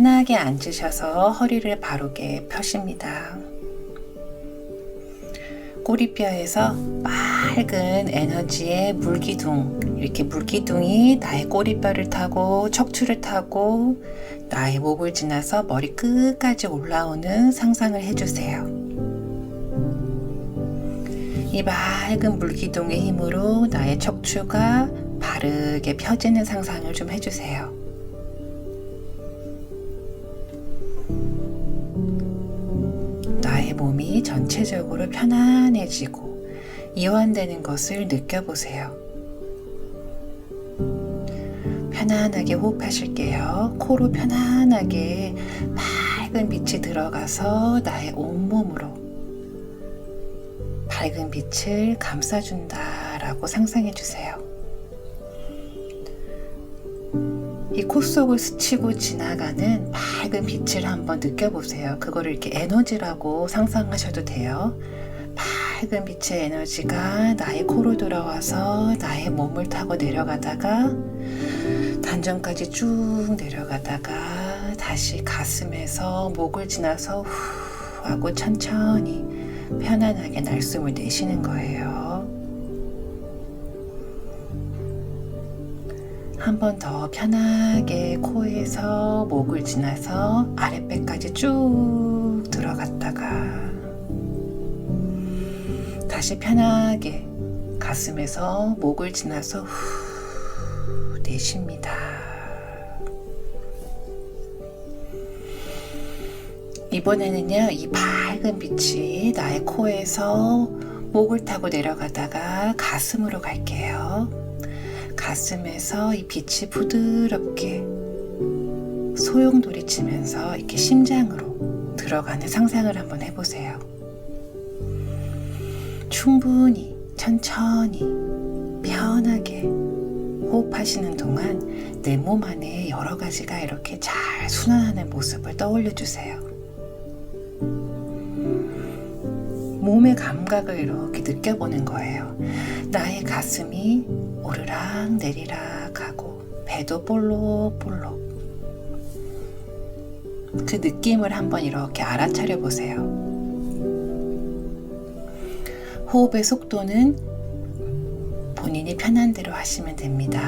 편하게 앉으셔서 허리를 바르게 펴십니다. 꼬리뼈에서 맑은 에너지의 물기둥, 이렇게 물기둥이 나의 꼬리뼈를 타고 척추를 타고 나의 목을 지나서 머리 끝까지 올라오는 상상을 해주세요. 이 맑은 물기둥의 힘으로 나의 척추가 바르게 펴지는 상상을 좀 해주세요. 몸이 전체적으로 편안해지고 이완되는 것을 느껴보세요. 편안하게 호흡하실게요. 코로 편안하게 밝은 빛이 들어가서 나의 온몸으로 밝은 빛을 감싸준다라고 상상해 주세요. 이 코 속을 스치고 지나가는 밝은 빛을 한번 느껴보세요. 그거를 이렇게 에너지라고 상상하셔도 돼요. 밝은 빛의 에너지가 나의 코로 들어와서 나의 몸을 타고 내려가다가 단전까지 쭉 내려가다가 다시 가슴에서 목을 지나서 후 하고 천천히 편안하게 날숨을 내쉬는 거예요. 한 번 더 편하게 코에서 목을 지나서 아랫배까지 쭉 들어갔다가 다시 편하게 가슴에서 목을 지나서 후 내쉽니다. 이번에는요, 이 밝은 빛이 나의 코에서 목을 타고 내려가다가 가슴으로 갈게요. 가슴에서 이 빛이 부드럽게 소용돌이 치면서 이렇게 심장으로 들어가는 상상을 한번 해보세요. 충분히 천천히 편하게 호흡하시는 동안 내 몸 안에 여러 가지가 이렇게 잘 순환하는 모습을 떠올려 주세요. 몸의 감각을 이렇게 느껴보는 거예요. 나의 가슴이 오르락 내리락 하고 배도 볼록볼록 그 느낌을 한번 이렇게 알아차려 보세요. 호흡의 속도는 본인이 편한 대로 하시면 됩니다.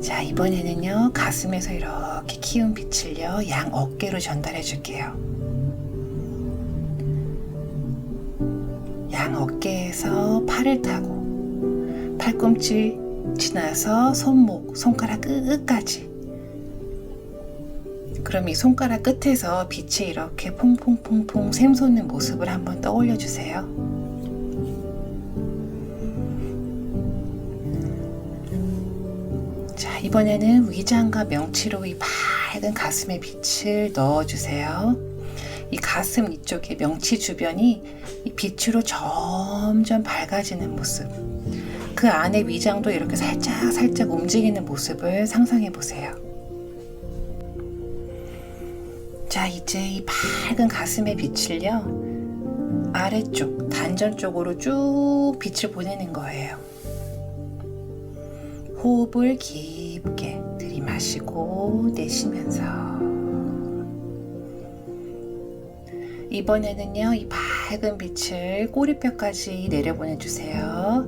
자, 이번에는요, 가슴에서 이렇게 키운 빛을요, 양 어깨로 전달해 줄게요. 양 어깨에서 팔을 타고, 팔꿈치 지나서 손목, 손가락 끝까지. 그럼 이 손가락 끝에서 빛이 이렇게 퐁퐁퐁퐁 샘솟는 모습을 한번 떠올려 주세요. 자, 이번에는 위장과 명치로 이 밝은 가슴에 빛을 넣어 주세요. 이 가슴 이쪽에 명치 주변이 이 빛으로 점점 밝아지는 모습. 그 안에 위장도 이렇게 살짝 살짝 움직이는 모습을 상상해 보세요. 자, 이제 이 밝은 가슴의 빛을요, 아래쪽, 단전 쪽으로 쭉 빛을 보내는 거예요. 호흡을 깊게 들이마시고 내쉬면서 이번에는요 이 밝은 빛을 꼬리뼈까지 내려보내 주세요.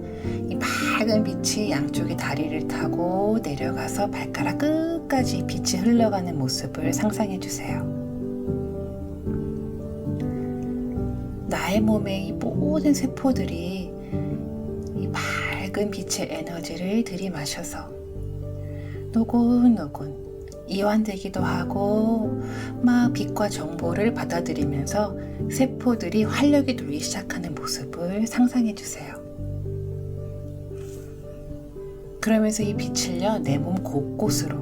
이 밝은 빛이 양쪽의 다리를 타고 내려가서 발가락 끝까지 빛이 흘러가는 모습을 상상해 주세요. 나의 몸의 이 모든 세포들이 이 밝은 빛의 에너지를 들이마셔서 노곤노곤 이완되기도 하고 막 빛과 정보를 받아들이면서 세포들이 활력이 돌기 시작하는 모습을 상상해 주세요. 그러면서 이 빛을요 내 몸 곳곳으로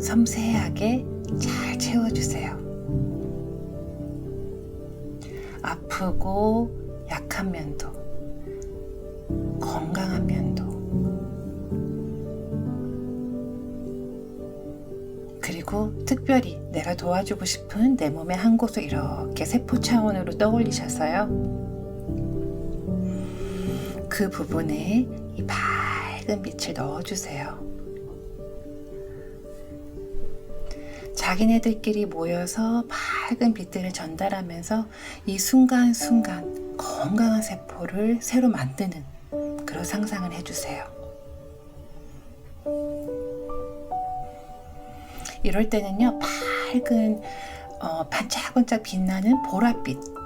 섬세하게 잘 채워주세요. 아프고 약한 면도 건강한 면도 그리고 특별히 내가 도와주고 싶은 내 몸의 한 곳을 이렇게 세포 차원으로 떠올리셔서요. 그 부분에 이 밝은 빛을 넣어주세요. 자기네들끼리 모여서 밝은 빛들을 전달하면서 이 순간순간 건강한 세포를 새로 만드는 그런 상상을 해주세요. 이럴 때는요, 밝은 어, 반짝반짝 빛나는 보랏빛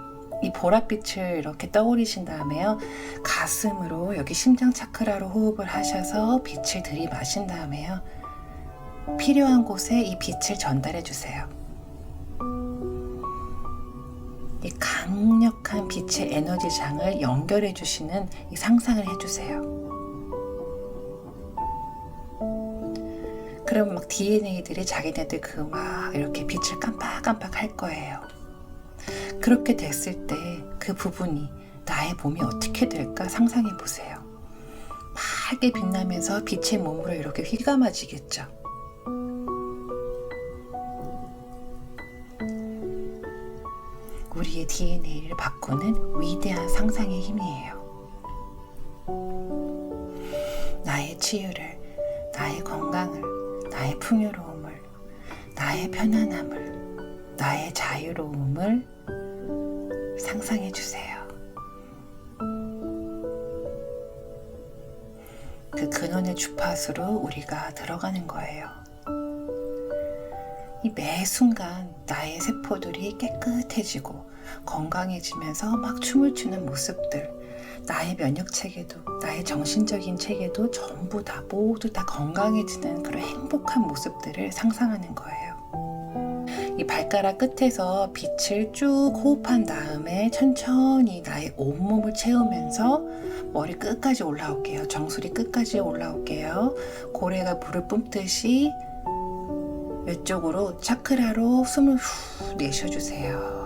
이 보랏빛을 이렇게 떠올리신 다음에요. 가슴으로 여기 심장 차크라로 호흡을 하셔서 빛을 들이마신 다음에요. 필요한 곳에 이 빛을 전달해 주세요. 이 강력한 빛의 에너지장을 연결해 주시는 이 상상을 해 주세요. 그럼 막 DNA들이 자기네들 그 막 이렇게 빛을 깜빡깜빡 할 거예요. 그렇게 됐을 때 그 부분이 나의 몸이 어떻게 될까 상상해 보세요. 밝게 빛나면서 빛의 몸으로 이렇게 휘감아지겠죠. 우리의 DNA를 바꾸는 위대한 상상의 힘이에요. 나의 치유를, 나의 건강을, 나의 풍요로움을, 나의 편안함을, 나의 자유로움을 상상해 주세요. 그 근원의 주파수로 우리가 들어가는 거예요. 이 매 순간 나의 세포들이 깨끗해지고 건강해지면서 막 춤을 추는 모습들, 나의 면역 체계도, 나의 정신적인 체계도 전부 다 모두 다 건강해지는 그런 행복한 모습들을 상상하는 거예요. 이 발가락 끝에서 빛을 쭉 호흡한 다음에 천천히 나의 온몸을 채우면서 머리 끝까지 올라올게요. 정수리 끝까지 올라올게요. 고래가 물을 뿜듯이 이쪽으로 차크라로 숨을 후 내쉬어주세요.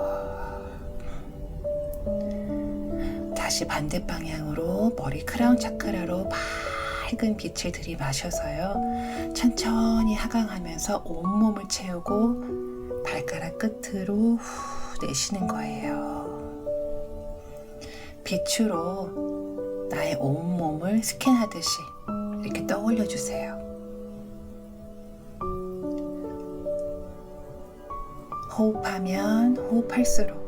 다시 반대 방향으로 머리 크라운 차크라로 밝은 빛을 들이마셔서요. 천천히 하강하면서 온몸을 채우고 발가락 끝으로 후 내쉬는 거예요. 빛으로 나의 온몸을 스캔하듯이 이렇게 떠올려 주세요. 호흡하면 호흡할수록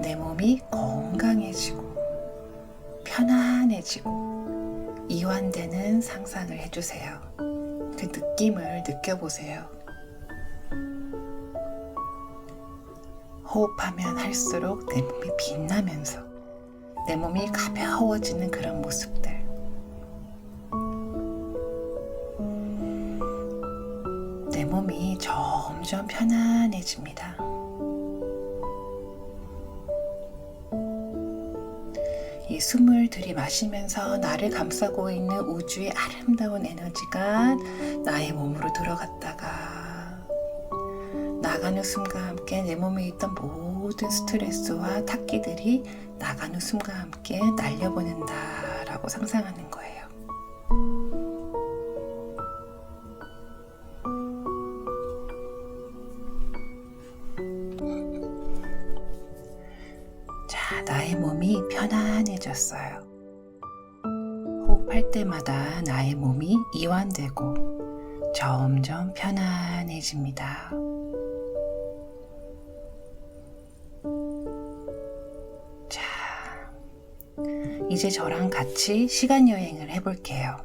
내 몸이 건강해지고 편안해지고 이완되는 상상을 해주세요. 그 느낌을 느껴보세요. 호흡하면 할수록 내 몸이 빛나면서 내 몸이 가벼워지는 그런 모습들. 내 몸이 점점 편안해집니다. 이 숨을 들이마시면서 나를 감싸고 있는 우주의 아름다운 에너지가 나의 몸으로 들어갔다가 나가는 숨과 함께 내 몸에 있던 모든 스트레스와 탁기들이 나가는 숨과 함께 날려보낸다라고 상상하는 거예요. 편안해집니다. 자, 이제 저랑 같이 시간 여행을 해볼게요.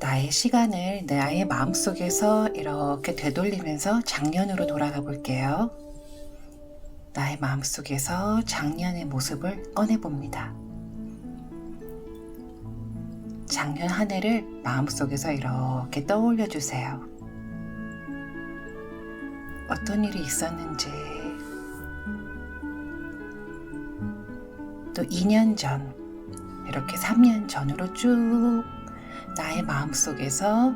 나의 시간을 나의 마음속에서 이렇게 되돌리면서 작년으로 돌아가 볼게요. 나의 마음속에서 작년의 모습을 꺼내봅니다. 작년 한 해를 마음속에서 이렇게 떠올려 주세요. 어떤 일이 있었는지, 또 2년 전, 이렇게 3년 전으로 쭉 나의 마음속에서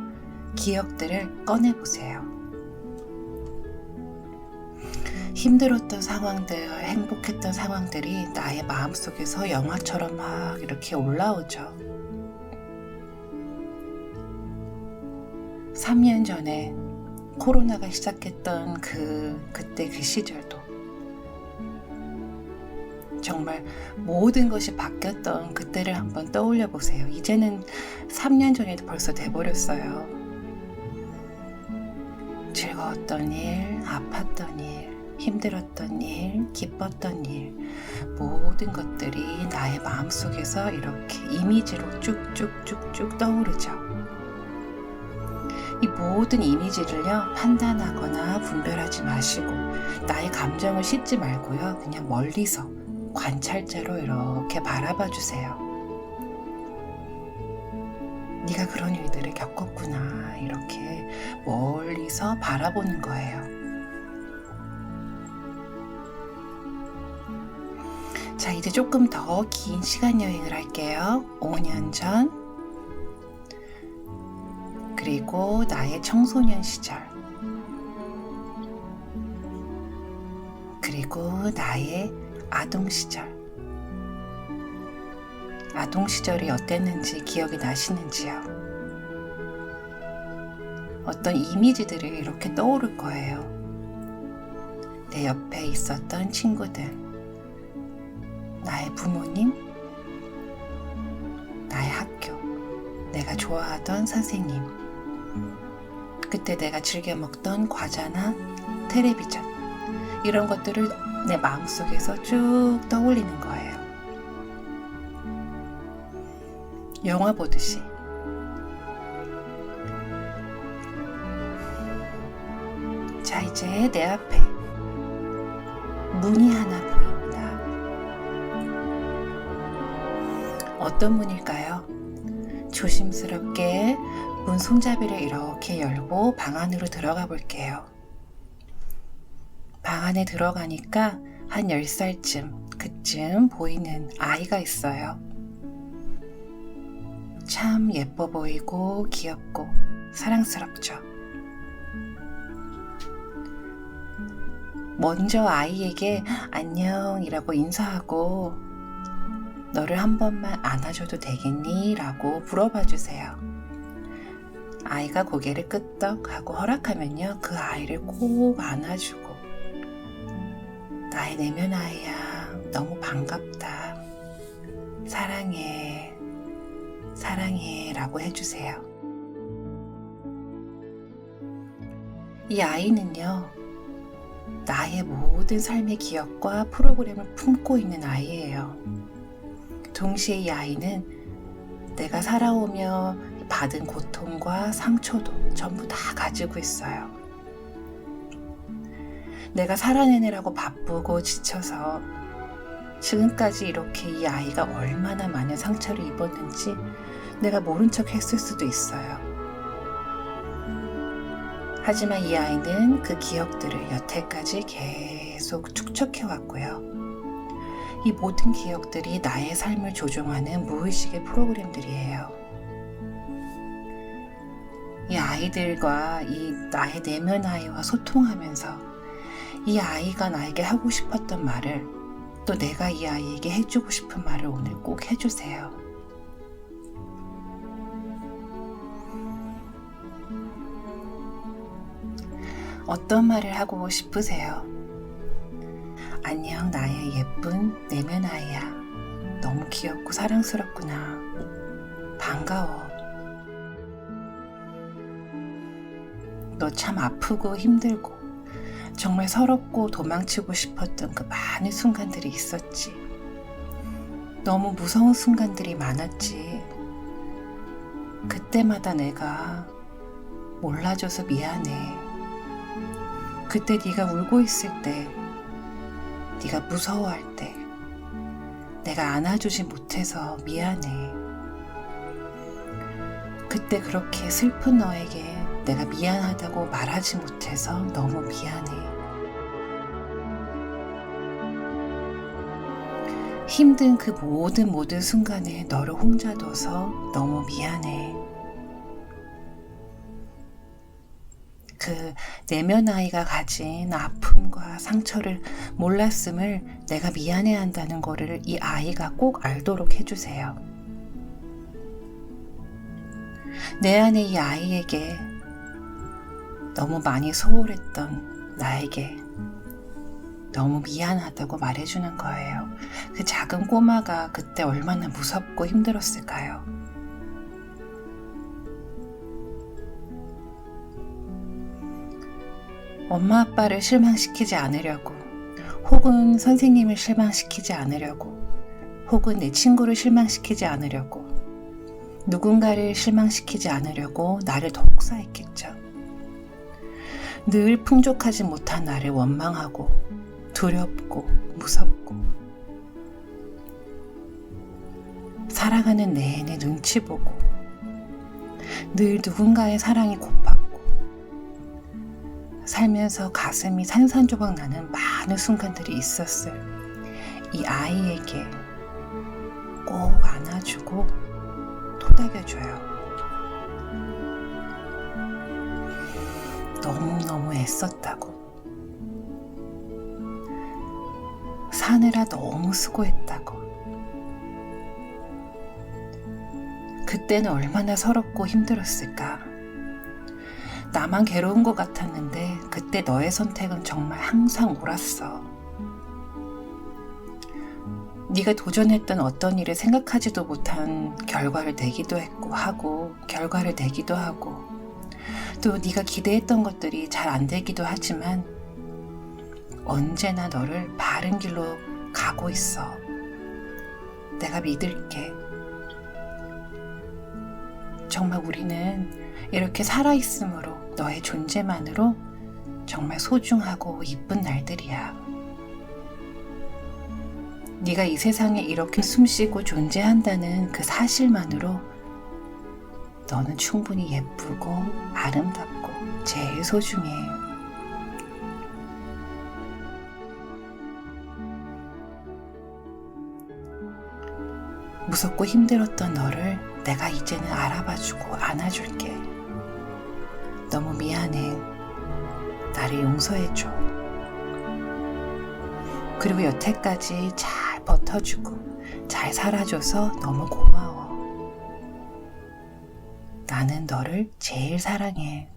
기억들을 꺼내보세요. 힘들었던 상황들, 행복했던 상황들이 나의 마음속에서 영화처럼 막 이렇게 올라오죠. 3년 전에 코로나가 시작했던 그, 그때 그 시절도 정말 모든 것이 바뀌었던 그때를 한번 떠올려 보세요. 이제는 3년 전에도 벌써 돼버렸어요. 즐거웠던 일, 아팠던 일, 힘들었던 일, 기뻤던 일, 모든 것들이 나의 마음속에서 이렇게 이미지로 쭉쭉쭉쭉 떠오르죠. 이 모든 이미지를요, 판단하거나 분별하지 마시고, 나의 감정을 씻지 말고요, 그냥 멀리서 관찰자로 이렇게 바라봐 주세요. 네가 그런 일들을 겪었구나, 이렇게 멀리서 바라보는 거예요. 자, 이제 조금 더 긴 시간 여행을 할게요. 5년 전. 그리고 나의 청소년 시절. 그리고 나의 아동 시절. 아동 시절이 어땠는지 기억이 나시는지요? 어떤 이미지들이 이렇게 떠오를 거예요. 내 옆에 있었던 친구들, 나의 부모님, 나의 학교, 내가 좋아하던 선생님, 그때 내가 즐겨 먹던 과자나 텔레비전, 이런 것들을 내 마음속에서 쭉 떠올리는 거예요. 영화 보듯이. 자, 이제 내 앞에 문이 하나 보입니다. 어떤 문일까요? 조심스럽게 문 손잡이를 이렇게 열고 방 안으로 들어가 볼게요. 방 안에 들어가니까 한 10살쯤 그쯤 보이는 아이가 있어요. 참 예뻐 보이고 귀엽고 사랑스럽죠. 먼저 아이에게 안녕이라고 인사하고 너를 한 번만 안아줘도 되겠니? 라고 물어봐 주세요. 아이가 고개를 끄덕하고 허락하면요. 그 아이를 꼭 안아주고 나의 내면 아이야. 너무 반갑다. 사랑해. 사랑해. 라고 해주세요. 이 아이는요. 나의 모든 삶의 기억과 프로그램을 품고 있는 아이예요. 동시에 이 아이는 내가 살아오며 받은 고통과 상처도 전부 다 가지고 있어요. 내가 살아내느라고 바쁘고 지쳐서 지금까지 이렇게 이 아이가 얼마나 많은 상처를 입었는지 내가 모른 척 했을 수도 있어요. 하지만 이 아이는 그 기억들을 여태까지 계속 축적해 왔고요. 이 모든 기억들이 나의 삶을 조종하는 무의식의 프로그램들이에요. 이 아이들과 이 나의 내면 아이와 소통하면서 이 아이가 나에게 하고 싶었던 말을 또 내가 이 아이에게 해주고 싶은 말을 오늘 꼭 해주세요. 어떤 말을 하고 싶으세요? 안녕, 나의 예쁜 내면 아이야. 너무 귀엽고 사랑스럽구나. 반가워. 너 참 아프고 힘들고 정말 서럽고 도망치고 싶었던 그 많은 순간들이 있었지. 너무 무서운 순간들이 많았지. 그때마다 내가 몰라줘서 미안해. 그때 네가 울고 있을 때, 네가 무서워할 때, 내가 안아주지 못해서 미안해. 그때 그렇게 슬픈 너에게 내가 미안하다고 말하지 못해서 너무 미안해. 힘든 그 모든 모든 순간에 너를 혼자 둬서 너무 미안해. 그 내면 아이가 가진 아픔과 상처를 몰랐음을 내가 미안해 한다는 거를 이 아이가 꼭 알도록 해주세요. 내 안에 이 아이에게 너무 많이 소홀했던 나에게 너무 미안하다고 말해주는 거예요. 그 작은 꼬마가 그때 얼마나 무섭고 힘들었을까요? 엄마 아빠를 실망시키지 않으려고, 혹은 선생님을 실망시키지 않으려고, 혹은 내 친구를 실망시키지 않으려고, 누군가를 실망시키지 않으려고 나를 독사했겠죠. 늘 풍족하지 못한 나를 원망하고, 두렵고, 무섭고, 살아가는 내내 눈치 보고, 늘 누군가의 사랑이 고팠고, 살면서 가슴이 산산조각 나는 많은 순간들이 있었을 이 아이에게 꼭 안아주고 토닥여줘요. 너무너무 애썼다고. 사느라 너무 수고했다고. 그때는 얼마나 서럽고 힘들었을까. 나만 괴로운 것 같았는데 그때 너의 선택은 정말 항상 옳았어. 네가 도전했던 어떤 일을 생각하지도 못한 결과를 내기도 했고 하고 결과를 내기도 하고 또 네가 기대했던 것들이 잘 안 되기도 하지만 언제나 너를 바른 길로 가고 있어. 내가 믿을게. 정말 우리는 이렇게 살아있음으로 너의 존재만으로 정말 소중하고 이쁜 날들이야. 네가 이 세상에 이렇게 숨쉬고 존재한다는 그 사실만으로 너는 충분히 예쁘고 아름답고 제일 소중해. 무섭고 힘들었던 너를 내가 이제는 알아봐주고 안아줄게. 너무 미안해. 나를 용서해줘. 그리고 여태까지 잘 버텨주고 잘 살아줘서 너무 고마워. 나는 너를 제일 사랑해.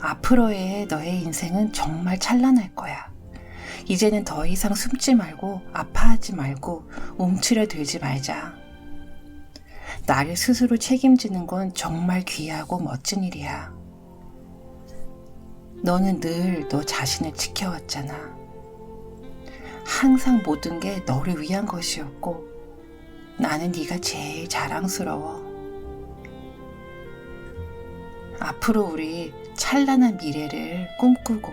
앞으로의 너의 인생은 정말 찬란할 거야. 이제는 더 이상 숨지 말고 아파하지 말고 움츠려 들지 말자. 나를 스스로 책임지는 건 정말 귀하고 멋진 일이야. 너는 늘 너 자신을 지켜왔잖아. 항상 모든 게 너를 위한 것이었고 나는 네가 제일 자랑스러워. 앞으로 우리 찬란한 미래를 꿈꾸고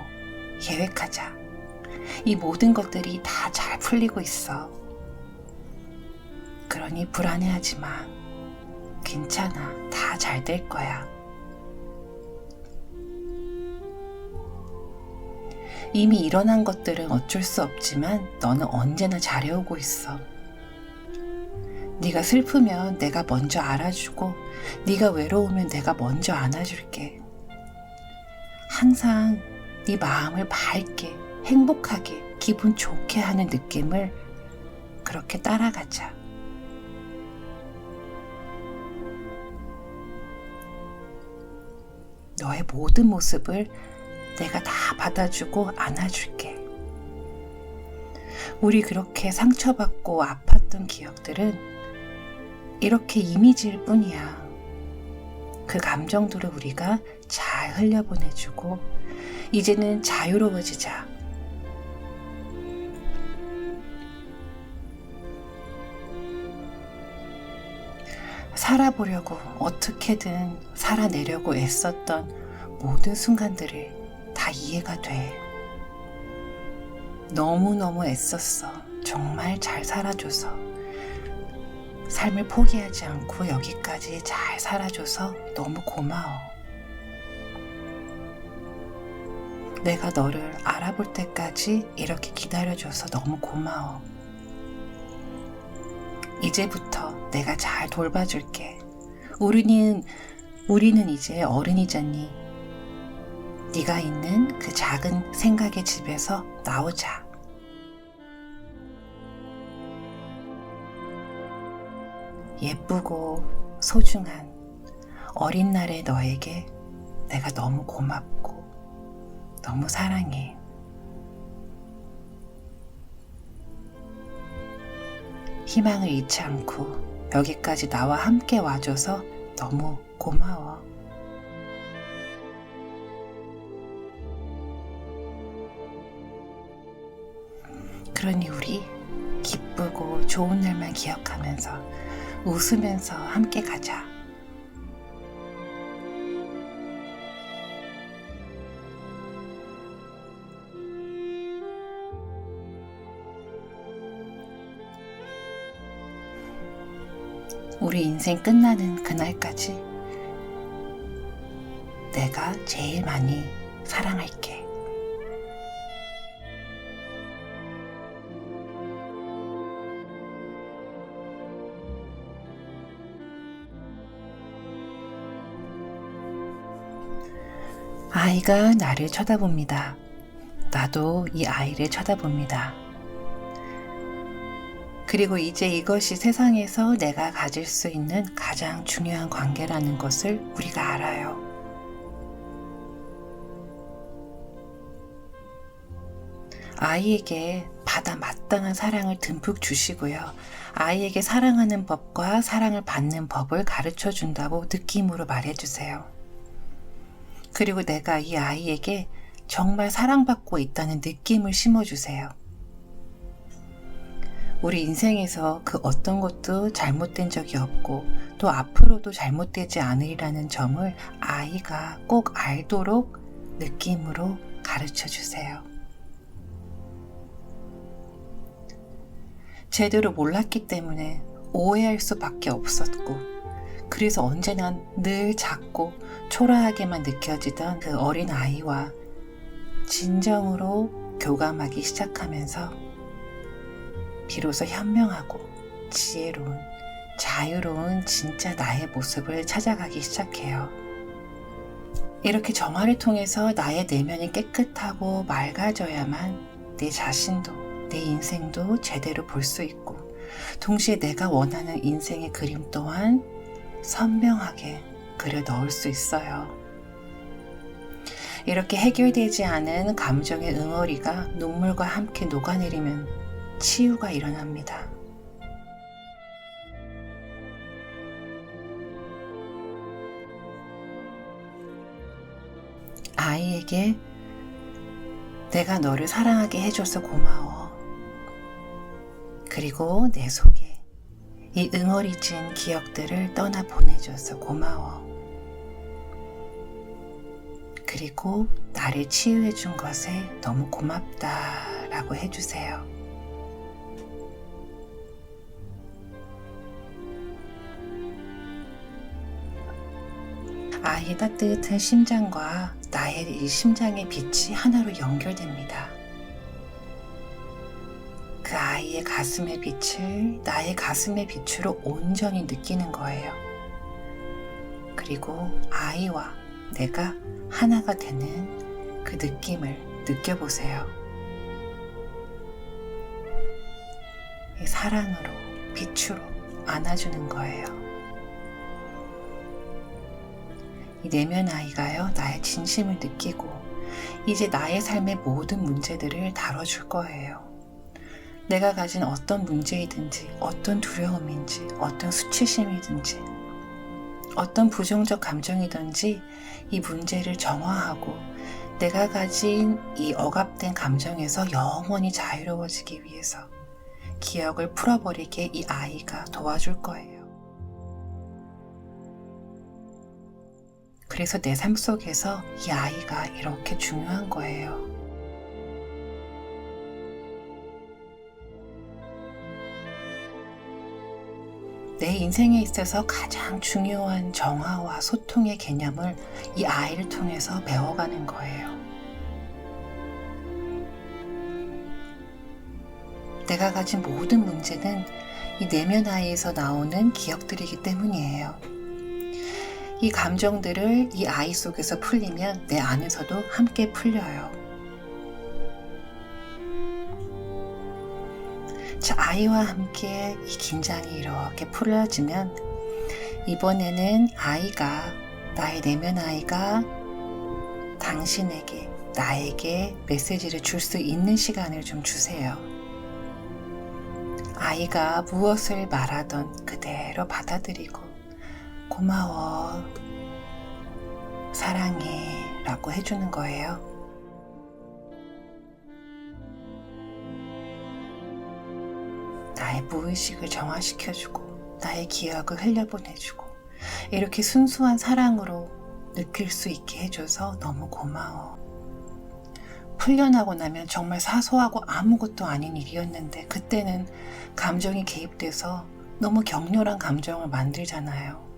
계획하자. 이 모든 것들이 다 잘 풀리고 있어. 그러니 불안해하지 마. 괜찮아. 다 잘 될 거야. 이미 일어난 것들은 어쩔 수 없지만 너는 언제나 잘해오고 있어. 네가 슬프면 내가 먼저 알아주고 네가 외로우면 내가 먼저 안아줄게. 항상 네 마음을 밝게 행복하게 기분 좋게 하는 느낌을 그렇게 따라가자. 너의 모든 모습을 내가 다 받아주고 안아줄게. 우리 그렇게 상처받고 아팠던 기억들은 이렇게 이미지일 뿐이야. 그 감정들을 우리가 잘 흘려보내주고, 이제는 자유로워지자. 살아보려고 어떻게든 살아내려고 애썼던 모든 순간들을 다 이해가 돼. 너무너무 애썼어. 정말 잘 살아줘서. 삶을 포기하지 않고 여기까지 잘 살아줘서 너무 고마워. 내가 너를 알아볼 때까지 이렇게 기다려줘서 너무 고마워. 이제부터 내가 잘 돌봐줄게. 우리는 우리는 이제 어른이잖니. 네가 있는 그 작은 생각의 집에서 나오자. 예쁘고 소중한 어린 날의 너에게 내가 너무 고맙고 너무 사랑해. 희망을 잃지 않고 여기까지 나와 함께 와줘서 너무 고마워. 그러니 우리 기쁘고 좋은 날만 기억하면서 웃으면서 함께 가자. 우리 인생 끝나는 그날까지 내가 제일 많이 사랑할게. 아이가 나를 쳐다봅니다. 나도 이 아이를 쳐다봅니다. 그리고 이제 이것이 세상에서 내가 가질 수 있는 가장 중요한 관계라는 것을 우리가 알아요. 아이에게 받아 마땅한 사랑을 듬뿍 주시고요. 아이에게 사랑하는 법과 사랑을 받는 법을 가르쳐 준다고 느낌으로 말해 주세요. 그리고 내가 이 아이에게 정말 사랑받고 있다는 느낌을 심어주세요. 우리 인생에서 그 어떤 것도 잘못된 적이 없고 또 앞으로도 잘못되지 않으리라는 점을 아이가 꼭 알도록 느낌으로 가르쳐 주세요. 제대로 몰랐기 때문에 오해할 수밖에 없었고, 그래서 언제나 늘 작고 초라하게만 느껴지던 그 어린 아이와 진정으로 교감하기 시작하면서 비로소 현명하고 지혜로운 자유로운 진짜 나의 모습을 찾아가기 시작해요. 이렇게 정화를 통해서 나의 내면이 깨끗하고 맑아져야만 내 자신도 내 인생도 제대로 볼 수 있고 동시에 내가 원하는 인생의 그림 또한 선명하게 그려 넣을 수 있어요. 이렇게 해결되지 않은 감정의 응어리가 눈물과 함께 녹아내리면 치유가 일어납니다. 아이에게 내가 너를 사랑하게 해줘서 고마워. 그리고 내 속에 이 응어리진 기억들을 떠나 보내줘서 고마워. 그리고 나를 치유해 준 것에 너무 고맙다 라고 해주세요. 아이의 따뜻한 심장과 나의 이 심장의 빛이 하나로 연결됩니다. 그 아이의 가슴의 빛을 나의 가슴의 빛으로 온전히 느끼는 거예요. 그리고 아이와 내가 하나가 되는 그 느낌을 느껴보세요. 사랑으로, 빛으로 안아주는 거예요. 이 내면 아이가요, 나의 진심을 느끼고, 이제 나의 삶의 모든 문제들을 다뤄줄 거예요. 내가 가진 어떤 문제이든지, 어떤 두려움인지, 어떤 수치심이든지, 어떤 부정적 감정이든지 이 문제를 정화하고 내가 가진 이 억압된 감정에서 영원히 자유로워지기 위해서 기억을 풀어버리게 이 아이가 도와줄 거예요. 그래서 내 삶 속에서 이 아이가 이렇게 중요한 거예요. 내 인생에 있어서 가장 중요한 정화와 소통의 개념을 이 아이를 통해서 배워가는 거예요. 내가 가진 모든 문제는 이 내면 아이에서 나오는 기억들이기 때문이에요. 이 감정들을 이 아이 속에서 풀리면 내 안에서도 함께 풀려요. 자, 아이와 함께 이 긴장이 이렇게 풀어지면 이번에는 아이가 나의 내면 아이가 당신에게 나에게 메시지를 줄 수 있는 시간을 좀 주세요. 아이가 무엇을 말하던 그대로 받아들이고 고마워 사랑해 라고 해주는 거예요. 나의 무의식을 정화시켜주고 나의 기억을 흘려보내주고 이렇게 순수한 사랑으로 느낄 수 있게 해줘서 너무 고마워. 풀려나고 나면 정말 사소하고 아무것도 아닌 일이었는데 그때는 감정이 개입돼서 너무 격렬한 감정을 만들잖아요.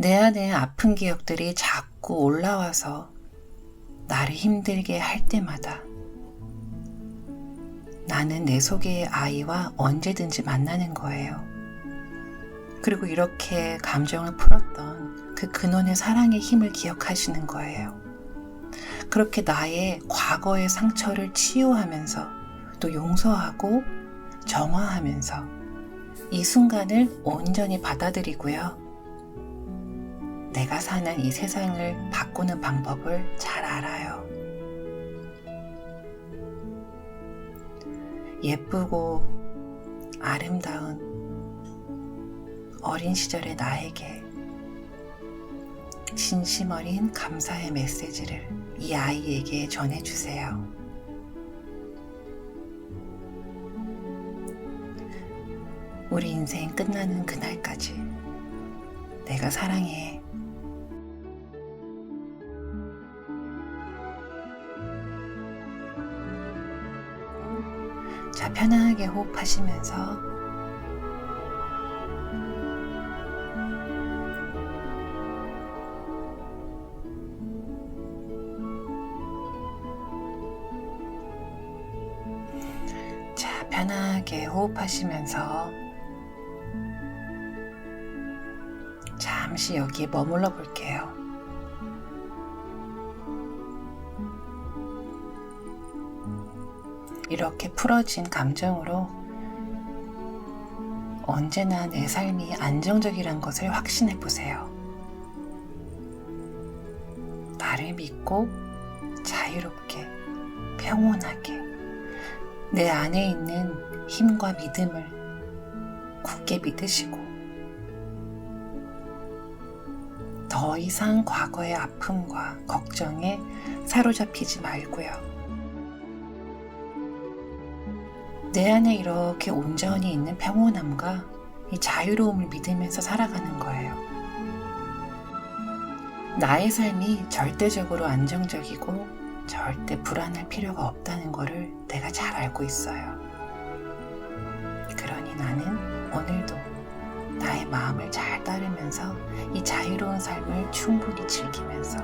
내 안에 아픈 기억들이 자꾸 올라와서 나를 힘들게 할 때마다 나는 내 속의 아이와 언제든지 만나는 거예요. 그리고 이렇게 감정을 풀었던 그 근원의 사랑의 힘을 기억하시는 거예요. 그렇게 나의 과거의 상처를 치유하면서 또 용서하고 정화하면서 이 순간을 온전히 받아들이고요. 내가 사는 이 세상을 바꾸는 방법을 잘 알아요. 예쁘고 아름다운 어린 시절의 나에게 진심 어린 감사의 메시지를 이 아이에게 전해주세요. 우리 인생 끝나는 그날까지 내가 사랑해. 편안하게 호흡하시면서 자, 편하게 호흡하시면서 잠시 여기에 머물러 볼게요. 이렇게 풀어진 감정으로 언제나 내 삶이 안정적이란 것을 확신해 보세요. 나를 믿고 자유롭게, 평온하게, 내 안에 있는 힘과 믿음을 굳게 믿으시고, 더 이상 과거의 아픔과 걱정에 사로잡히지 말고요. 내 안에 이렇게 온전히 있는 평온함과 이 자유로움을 믿으면서 살아가는 거예요. 나의 삶이 절대적으로 안정적이고 절대 불안할 필요가 없다는 것을 내가 잘 알고 있어요. 그러니 나는 오늘도 나의 마음을 잘 따르면서 이 자유로운 삶을 충분히 즐기면서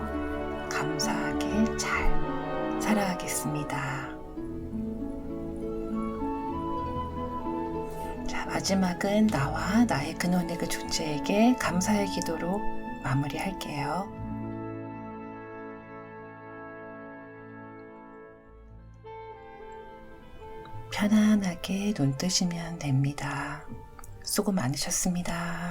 감사하게 잘 살아가겠습니다. 마지막은 나와 나의 근원의 그 존재에게 감사의 기도로 마무리할게요. 편안하게 눈 뜨시면 됩니다. 수고 많으셨습니다.